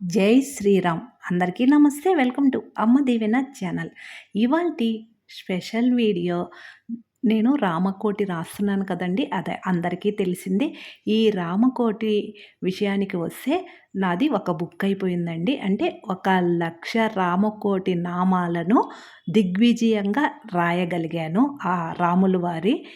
జై శ్రీరామ్. అందరికీ నమస్తే. Welcome to Amma Deevena channel. ఇవాళ స్పెషల్ వీడియో నేను రామకోటి రాస్తున్నాను కదండి. అదే అందరికీ తెలిసిందే. ఈ రామకోటి విషయానికి వస్తే నాది ఒక బుక్ అయిపోయిందండి. అంటే ఒక లక్ష రామకోటి నామాలను దిగ్విజయంగా రాయగలిగాను ఆ రాములు వారి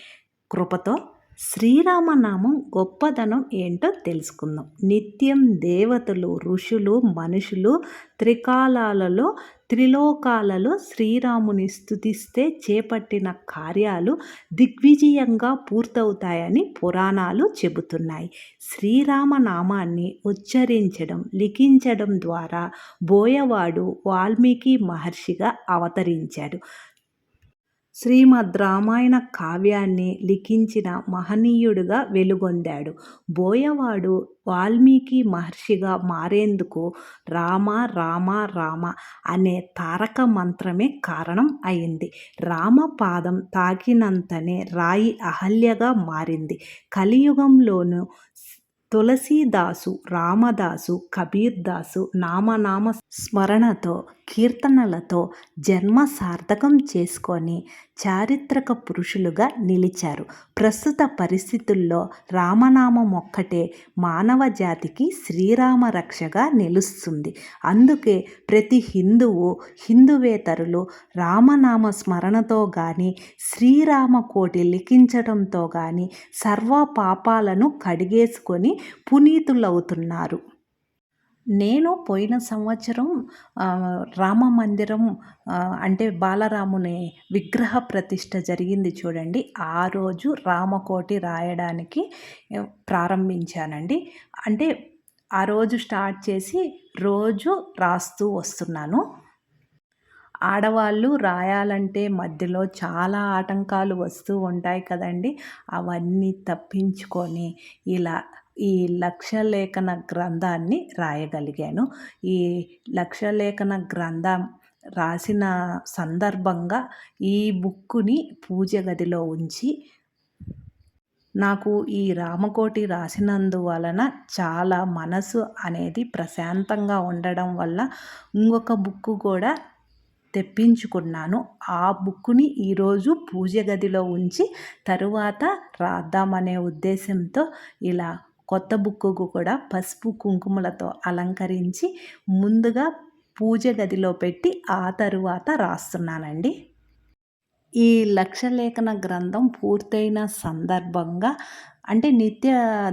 కృపతో. శ్రీరామనామం గొప్పదనం ఏంటో తెలుసుకుందాం. నిత్యం దేవతలు ఋషులు మనుషులు త్రికాలాలలో త్రిలోకాలలో శ్రీరాముని స్థుతిస్తే చేపట్టిన కార్యాలు దిగ్విజయంగా పూర్తవుతాయని పురాణాలు చెబుతున్నాయి. శ్రీరామనామాన్ని ఉచ్చరించడం లిఖించడం ద్వారా బోయవాడు వాల్మీకి మహర్షిగా అవతరించాడు. శ్రీమద్ రామాయణ కావ్యాన్ని లిఖించిన మహనీయుడుగా వెలుగొందాడు. బోయవాడు వాల్మీకి మహర్షిగా మారేందుకు రామ రామ రామ అనే తారక మంత్రమే కారణం అయింది. రామపాదం తాకినంతనే రాయి అహల్యగా మారింది. కలియుగంలోనూ తులసీదాసు రామదాసు కబీర్దాసు నామనామ స్మరణతో కీర్తనలతో జన్మ సార్థకం చేసుకొని చారిత్రక పురుషులుగా నిలిచారు. ప్రస్తుత పరిస్థితుల్లో రామనామం ఒక్కటే మానవ జాతికి శ్రీరామ రక్షగా నిలుస్తుంది. అందుకే ప్రతి హిందువు హిందువేతరులు రామనామ స్మరణతో కానీ శ్రీరామ కోటి లిఖించడంతో కానీ సర్వ పాపాలను కడిగేసుకొని పునీతులవుతున్నారు. నేను పోయిన సంవత్సరం రామ మందిరం అంటే బాలరాముని విగ్రహ ప్రతిష్ట జరిగింది చూడండి. ఆ రోజు రామకోటి రాయడానికి ప్రారంభించానండి. అంటే ఆ రోజు స్టార్ట్ చేసి రోజు రాస్తూ వస్తున్నాను. ఆడవాళ్ళు రాయాలంటే మధ్యలో చాలా ఆటంకాలు వస్తూ ఉంటాయి కదండి. అవన్నీ తప్పించుకొని ఇలా ఈ లక్ష్యలేఖన గ్రంథాన్ని రాయగలిగాను. ఈ లక్ష్యలేఖన గ్రంథం రాసిన సందర్భంగా ఈ బుక్కుని పూజ గదిలో ఉంచి నాకు ఈ రామకోటి రాసినందువలన చాలా మనసు అనేది ప్రశాంతంగా ఉండడం వల్ల ఇంకొక బుక్ కూడా తెప్పించుకున్నాను. ఆ బుక్కుని ఈరోజు పూజ గదిలో ఉంచి తరువాత రాద్దామనే ఉద్దేశంతో ఇలా కొత్త బుక్కుకు కూడా పసుపు కుంకుమలతో అలంకరించి ముందుగా పూజ గదిలో పెట్టి ఆ తరువాత రాస్తున్నానండి. ఈ లక్షలేఖన గ్రంథం పూర్తయిన సందర్భంగా అంటే నిత్య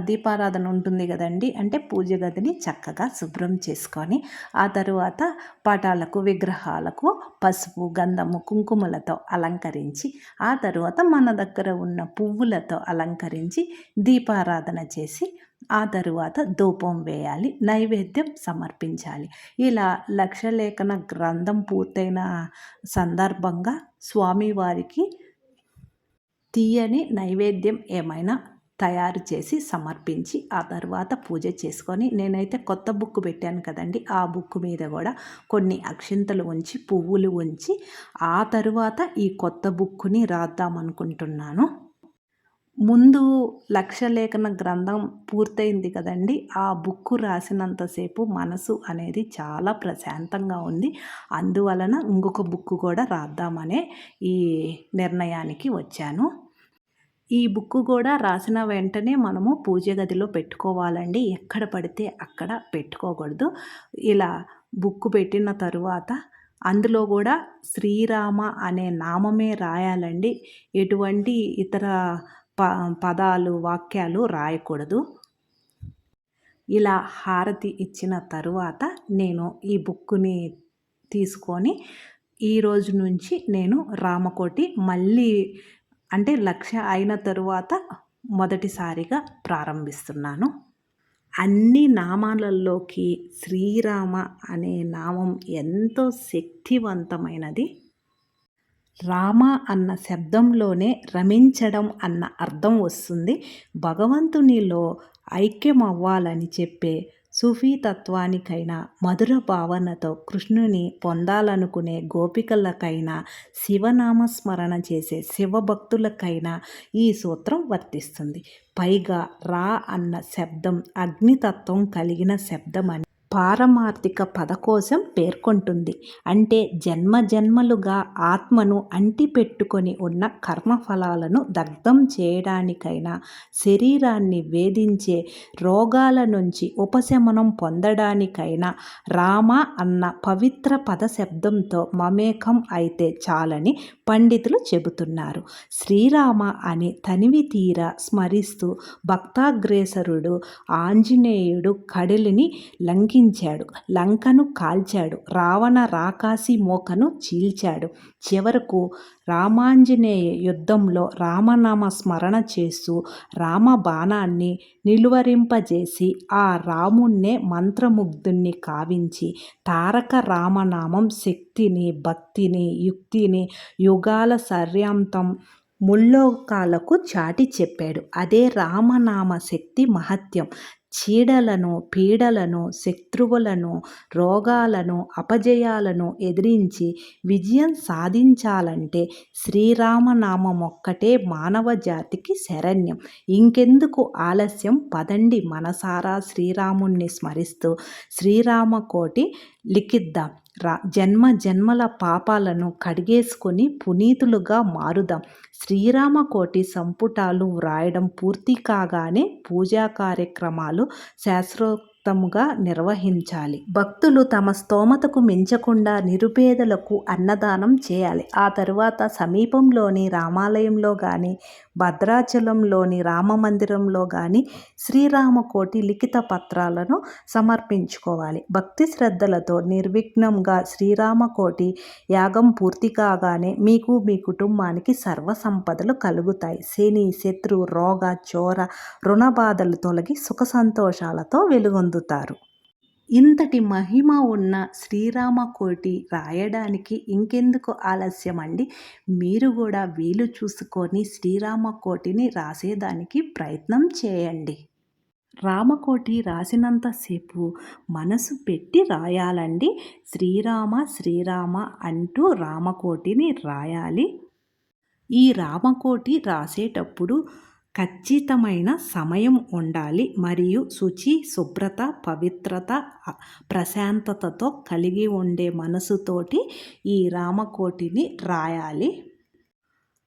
దీపారాధన ఉంటుంది కదండి. అంటే పూజ గదిని చక్కగా శుభ్రం చేసుకొని ఆ తరువాత పటాలకు విగ్రహాలకు పసుపు గంధము కుంకుమలతో అలంకరించి ఆ తరువాత మన దగ్గర ఉన్న పువ్వులతో అలంకరించి దీపారాధన చేసి ఆ తరువాత ధూపం వేయాలి నైవేద్యం సమర్పించాలి. ఇలా లక్షలేఖన గ్రంథం పూర్తయిన సందర్భంగా స్వామివారికి తీయని నైవేద్యం ఏమైనా తయారు చేసి సమర్పించి ఆ తర్వాత పూజ చేసుకొని నేనైతే కొత్త బుక్ పెట్టాను కదండి. ఆ బుక్ మీద కూడా కొన్ని అక్షింతలు ఉంచి పువ్వులు ఉంచి ఆ తరువాత ఈ కొత్త బుక్ని రాద్దామనుకుంటున్నాను ముందు లక్షలేఖన గ్రంథం పూర్తయింది కదండి. ఆ బుక్ రాసినంతసేపు మనసు అనేది చాలా ప్రశాంతంగా ఉంది. అందువలన ఇంకొక బుక్ కూడా రాద్దామనే ఈ నిర్ణయానికి వచ్చాను. ఈ బుక్ కూడా రాసిన వెంటనే మనము పూజ గదిలో పెట్టుకోవాలండి. ఎక్కడ పడితే అక్కడ పెట్టుకోకూడదు. ఇలా బుక్ పెట్టిన తరువాత అందులో కూడా శ్రీరామ అనే నామమే రాయాలండి. ఎటువంటి ఇతర ప పదాలు వాక్యాలు రాయకూడదు. ఇలా హారతి ఇచ్చిన తరువాత నేను ఈ బుక్కుని తీసుకొని ఈరోజు నుంచి నేను రామకోటి మళ్ళీ అంటే లక్ష అయిన తరువాత మొదటిసారిగా ప్రారంభిస్తున్నాను. అన్ని నామాలలోకి శ్రీరామ అనే నామం ఎంతో శక్తివంతమైనది. రామ అన్న శబ్దంలోనే రమించడం అన్న అర్థం వస్తుంది. భగవంతునిలో ఐక్యం అవ్వాలని చెప్పే సూఫీ తత్వానికైనా మధుర భావనతో కృష్ణుని పొందాలనుకునే గోపికలకైనా శివనామస్మరణ చేసే శివభక్తులకైనా ఈ సూత్రం వర్తిస్తుంది. పైగా రా అన్న శబ్దం అగ్నితత్వం కలిగిన శబ్దం అని పారమార్థిక పద కోసం పేర్కొంటుంది. అంటే జన్మ జన్మలుగా ఆత్మను అంటిపెట్టుకొని ఉన్న కర్మఫలాలను దగ్ధం చేయడానికైనా శరీరాన్ని వేధించే రోగాల నుంచి ఉపశమనం పొందడానికైనా రామ అన్న పవిత్ర పద శబ్దంతో మమేకం అయితే చాలని పండితులు చెబుతున్నారు. శ్రీరామ అనే తనివి తీర స్మరిస్తూ భక్తాగ్రేసరుడు ఆంజనేయుడు కడలిని లంఘించాడు లంకను కాల్చాడు. రావణ రాకాసి మోకను చీల్చాడు. చివరకు రామాంజనేయ యుద్ధంలో రామనామ స్మరణ చేస్తూ రామ బాణాన్ని నిలువరింపజేసి ఆ రాముణ్ణే మంత్రముగ్ధుణ్ణి కావించి తారక రామనామం శక్తిని భక్తిని యుక్తిని యుగాల సర్యాంతం ముల్లోకాలకు చాటి చెప్పాడు. అదే రామనామ శక్తి మహత్యం. చీడలను పీడలను శత్రువులను రోగాలను అపజయాలను ఎదిరించి విజయం సాధించాలంటే శ్రీరామనామం ఒక్కటే మానవ జాతికి శరణ్యం. ఇంకెందుకు ఆలస్యం? పదండి మనసారా శ్రీరాముణ్ణి స్మరిస్తూ శ్రీరామకోటి లిఖిద్దాం. రా జన్మ జన్మల పాపాలను కడిగేసుకొని పునీతులుగా మారుదాం. శ్రీరామకోటి సంపుటాలు వ్రాయడం పూర్తి కాగానే పూజా కార్యక్రమాలు శాస్త్రో సమస్తముగా నిర్వహించాలి. భక్తులు తమ స్తోమతకు మించకుండా నిరుపేదలకు అన్నదానం చేయాలి. ఆ తరువాత సమీపంలోని రామాలయంలో కానీ భద్రాచలంలోని రామ మందిరంలో కానీ శ్రీరామకోటి లిఖిత పత్రాలను సమర్పించుకోవాలి. భక్తి శ్రద్ధలతో నిర్విఘ్నంగా శ్రీరామకోటి యాగం పూర్తి కాగానే మీకు మీ కుటుంబానికి సర్వ సంపదలు కలుగుతాయి. శని శత్రు రోగ చోర రుణ బాధలు తొలగి సుఖ సంతోషాలతో వెలుగొందు పొందుతారు ఇంతటి మహిమ ఉన్న శ్రీరామకోటి రాయడానికి ఇంకెందుకు ఆలస్యం అండి మీరు కూడా వీలు చూసుకొని శ్రీరామకోటిని రాసేదానికి ప్రయత్నం చేయండి. రామకోటి రాసినంతసేపు మనసు పెట్టి రాయాలండి. శ్రీరామ శ్రీరామ అంటూ రామకోటిని రాయాలి. ఈ రామకోటి రాసేటప్పుడు ఖచ్చితమైన సమయం ఉండాలి మరియు శుచి శుభ్రత పవిత్రత ప్రశాంతతతో కలిగి ఉండే మనసుతోటి ఈ రామకోటిని రాయాలి.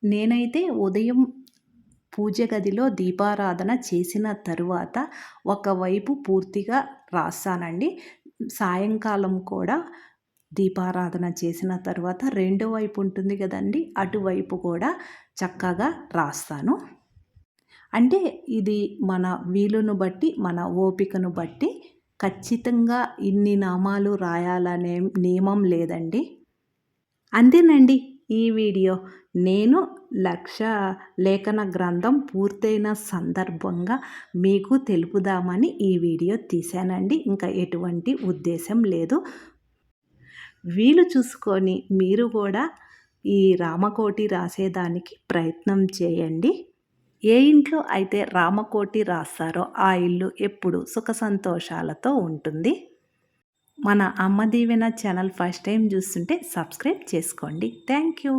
నేనైతే ఉదయం పూజ గదిలో దీపారాధన చేసిన తరువాత ఒకవైపు పూర్తిగా రాస్తానండి. సాయంకాలం కూడా దీపారాధన చేసిన తర్వాత రెండో వైపు ఉంటుంది కదండి అటువైపు కూడా చక్కగా రాస్తాను. అంటే ఇది మన వీలును బట్టి మన ఓపికను బట్టి ఖచ్చితంగా ఇన్ని నామాలు రాయాలనే నియమం లేదండి. అంతేనండి ఈ వీడియో. నేను లక్ష లేఖన గ్రంథం పూర్తయిన సందర్భంగా మీకు తెలుపుదామని ఈ వీడియో తీశానండి. ఇంకా ఎటువంటి ఉద్దేశం లేదు. వీలు చూసుకొని మీరు కూడా ఈ రామకోటి రాసేదానికి ప్రయత్నం చేయండి. ఏ ఇంట్లో అయితే రామకోటి రాస్తారో ఆ ఇల్లు ఎప్పుడు సుఖ సంతోషాలతో ఉంటుంది. మన Amma Deevena channel first time చూస్తుంటే సబ్స్క్రైబ్ చేసుకోండి. Thank you.